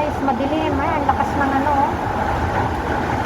guys. Madilim. Ayan, lakas ng ano. Oh.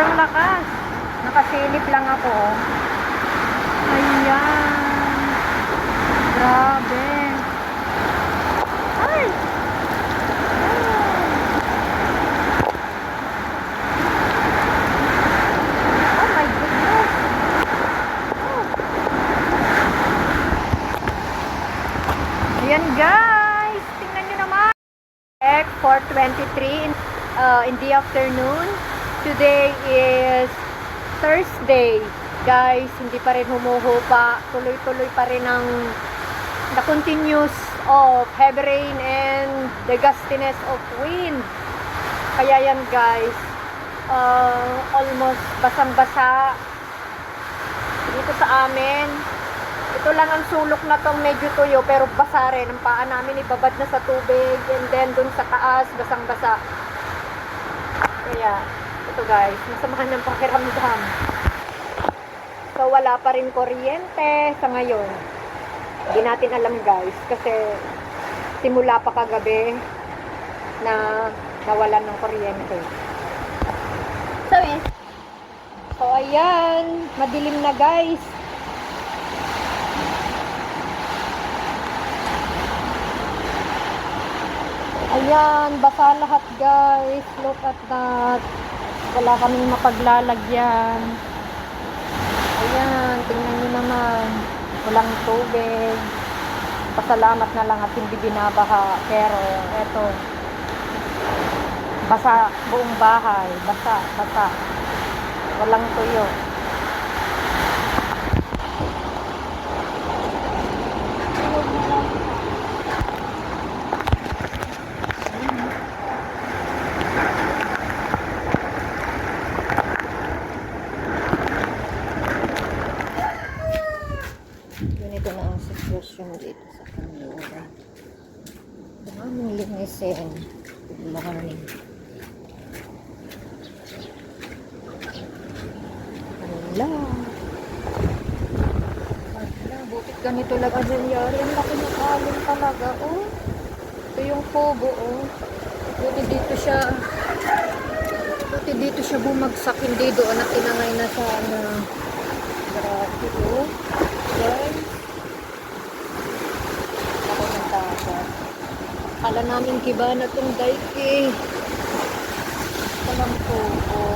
Sobrang lakas. Nakasilip lang ako. oh. Ayan. Grabe. Ay! Oh my goodness. Oh. Ayan guys, tingnan nyo naman. Check 4.23 in, uh, in the afternoon. Today is Thursday. Guys, hindi pa rin humuhupa. Tuloy-tuloy pa rin ang the continuous of heavy rain and the gustiness of wind. Kaya yan guys, uh, almost basang-basa dito sa amin. Ito lang ang sulok na tong medyo tuyo pero basa rin. Ang paa namin ibabad na sa tubig and then dun sa taas basang-basa. Kaya ito guys, masamahan ng pakiramdam. So wala pa rin kuryente sa ngayon. Hindi natin alam guys kasi simula pa kagabi na nawalan ng kuryente. So, eh. So, ayan. Madilim na, guys. Ayan, basa lahat, guys. Look at that. Wala kaming mapaglalagyan. Ayan, tingnan nyo naman. Walang tubig. Pasalamat na lang at hindi binabaha. Pero, eto. Basa buong bahay. Basa, basa. Walang tuyo. Ganito na ang sitwasyon dito sa kanila. Daming linisin. Daming. Wala. Wala. Bukit ganito lang ang nangyari. Ang laki ng alon talaga. Oh. Ito yung kubo. Oh. Buti dito siya. Buti dito siya bumagsak. Hindi doon na tinangay na sana. Grabe. Oh. Guys. Ako ng takot. Kala namin kiba na tong dike eh. Walang kubo.